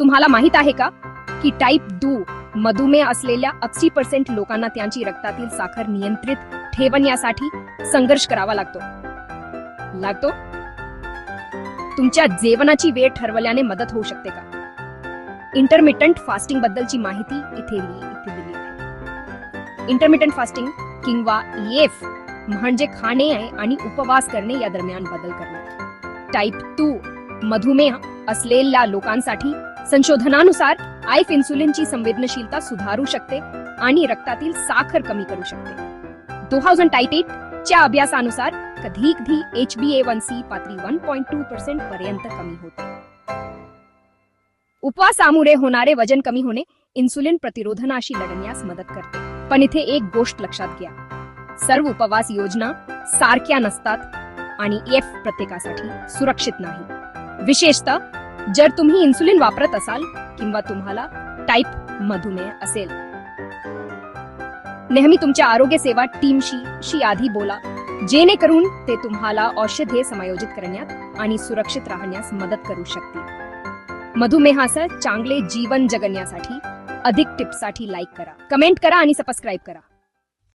तुम्हाला माहीत आहे का की टाईप दू मधुमेह असलेल्या अस्सी पर्सेंट लोकांना त्यांची रक्तातील साखर नियंत्रित ठेवण्यासाठी संघर्ष करावा लागतो. लागतो? तुमच्या जेवणाची वेळ ठरवल्याने मदत होऊ शकते का? इंटरमिटंट फास्टिंग बद्दलची माहिती इथे इथे दिली आहे. इंटरमिटंट फास्टिंग किंवा एफ म्हणजे खाणे आणि उपवास करणे या दरम्यान बदल करणे. टाईप टू मधुमेह असलेल्या लोकांसाठी संशोधनानुसार आईफ इन्सुलिनची संवेदनशीलता सुधारू शकते आणि रक्तातील साखर कमी करू शकते. च्या अभ्यासानुसार कधी कधी H B A one C पातळी वन पॉईंट टू पर्सेंट पर्यंत कमी होते. उपवासामुळे होणारे वजन कमी होणे इन्सुलिन प्रतिरोधनाशी लढण्यास मदत करते. पण इथे एक गोष्ट लक्षात घ्या. सर्व उपवास योजना सारख्या नसतात आणि एफ प्रत्येकासाठी सुरक्षित नाही. विशेषतः जर तुम्ही इन्सुलिन वापरत असाल किंवा तुम्हाला टाईप मधुमेह असेल. नेहमी तुमच्या आरोग्य सेवा टीमशी शी आधी बोला. जेणेकरून ते तुम्हाला औषधे समायोजित करण्यात आणि सुरक्षित राहण्यास मदत करू शकतील. मधुमेहासह चांगले जीवन जगण्यासाठी अधिक टिप्ससाठी लाईक करा. कमेंट करा आणि सबस्क्राईब करा.